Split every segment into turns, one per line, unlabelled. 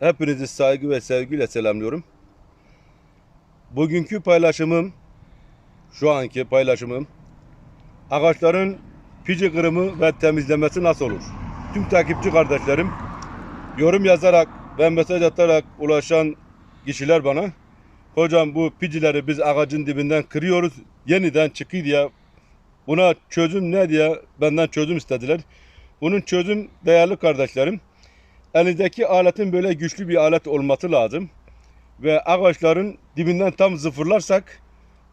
Hepinizi saygı ve sevgiyle selamlıyorum. Bugünkü paylaşımım, şu anki paylaşımım, ağaçların pici kırımı ve temizlemesi nasıl olur? Tüm takipçi kardeşlerim, yorum yazarak ve mesaj atarak ulaşan kişiler bana, hocam bu picileri biz ağacın dibinden kırıyoruz, yeniden çıkıyor diye, buna çözüm ne diye benden çözüm istediler. Bunun çözüm değerli kardeşlerim, elinizdeki aletin böyle güçlü bir alet olması lazım. Ve ağaçların dibinden tam sıfırlarsak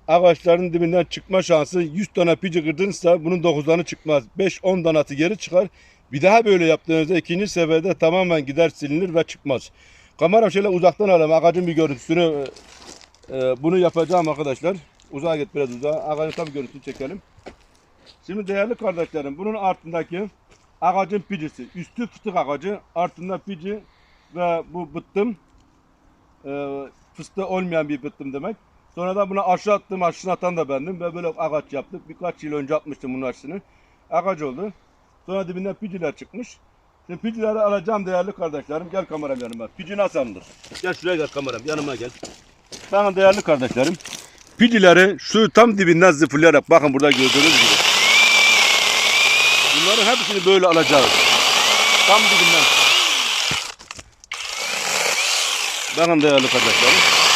ağaçların dibinden çıkma şansı 100 tane pici kırdınızsa bunun 9'danı çıkmaz. 5-10 tanesi geri çıkar. Bir daha böyle yaptığınızda ikinci seferde tamamen gider silinir ve çıkmaz. Kamera şöyle uzaktan alalım ağacın bir görüntüsünü e, bunu yapacağım arkadaşlar. Uzağa git biraz uzağa. Ağacın tam görüntüsünü çekelim. Şimdi değerli kardeşlerim bunun altındaki ağacın picisi. Üstü fıstık ağacı, altında pici ve bu bıttım e, fıstığı olmayan bir bıttım demek. Sonra da bunu aşağı attım, aşağı atan da bendim ve böyle ağaç yaptık. Birkaç yıl önce atmıştım bunun aşısını. Ağaç oldu. Sonra dibinden piciler çıkmış. Şimdi picileri alacağım değerli kardeşlerim. Gel kameram yanıma. Pici nasıl alınır? Gel şuraya gel kameram yanıma gel. Bakın değerli kardeşlerim. Picileri şu tam dibinden zıfırlayarak bakın burada gördüğünüz gibi. Bunların hepsini böyle alacağız. Tam dibinden. Bakın değerli kardeşlerim.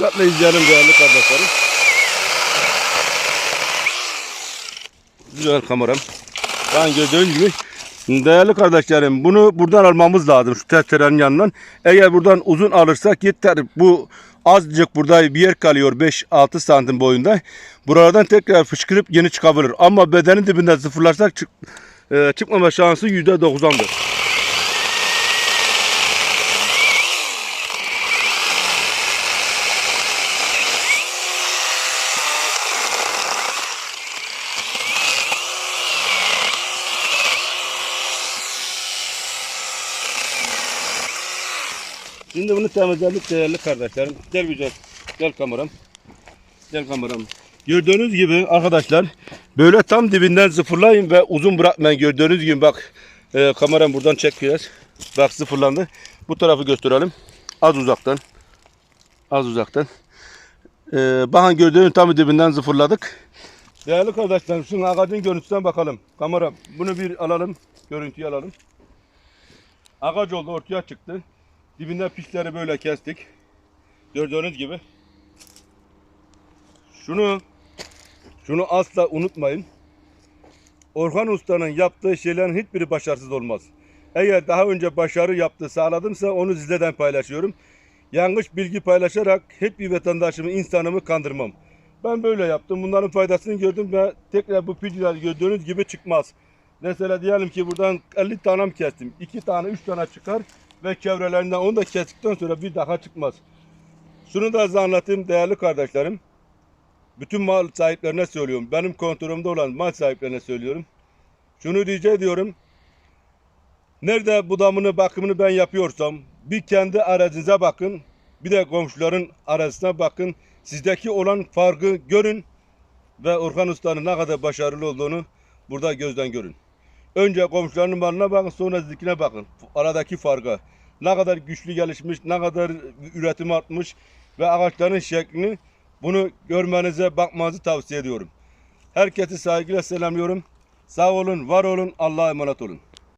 Dikkatle izleyelim değerli kardeşlerim. Güzel kameram. Ben gördüğünüz gibi değerli kardeşlerim bunu buradan almamız lazım şu testerenin yanından. Eğer buradan uzun alırsak yeter. Bu azıcık burada bir yer kalıyor 5-6 santim boyunda. Buralardan tekrar fışkırıp yeni çıkabilir. Ama bedenin dibinden sıfırlarsak çık, e, çıkmama şansı %90'dır. Şimdi bunu temizledik değerli kardeşlerim. Gel güzel. Gel kameram. Gel kameram. Gördüğünüz gibi arkadaşlar böyle tam dibinden sıfırlayın ve uzun bırakmayın. Gördüğünüz gibi bak e, kameram buradan çek biraz. Bak sıfırlandı. Bu tarafı gösterelim. Az uzaktan. Az uzaktan. E, bakın gördüğünüz tam dibinden sıfırladık. Değerli kardeşlerim şunun ağacın görüntüsüne bakalım. Kamera bunu bir alalım. Görüntüyü alalım. Ağaç oldu ortaya çıktı. Dibinde pişleri böyle kestik. Gördüğünüz gibi. Şunu şunu asla unutmayın. Orhan Usta'nın yaptığı şeylerin hiçbiri başarısız olmaz. Eğer daha önce başarı yaptı sağladımsa onu sizlerden paylaşıyorum. Yanlış bilgi paylaşarak hiçbir vatandaşımı, insanımı kandırmam. Ben böyle yaptım. Bunların faydasını gördüm ve tekrar bu pidgeler gördüğünüz gibi çıkmaz. Mesela diyelim ki buradan 50 tane mi kestim? 2 tane, 3 tane çıkar ve çevrelerinden onu da kestikten sonra bir daha çıkmaz. Şunu da size anlatayım değerli kardeşlerim. Bütün mal sahiplerine söylüyorum. Benim kontrolümde olan mal sahiplerine söylüyorum. Şunu rica ediyorum. Nerede budamını, bakımını ben yapıyorsam bir kendi arazinize bakın. Bir de komşuların arazisine bakın. Sizdeki olan farkı görün. Ve Orhan Usta'nın ne kadar başarılı olduğunu burada gözden görün. Önce komşularının malına bakın sonra sizinkine bakın. Aradaki farka. Ne kadar güçlü gelişmiş, ne kadar üretim artmış ve ağaçların şeklini bunu görmenize, bakmanızı tavsiye ediyorum. Herkesi saygıyla selamlıyorum. Sağ olun, var olun, Allah'a emanet olun.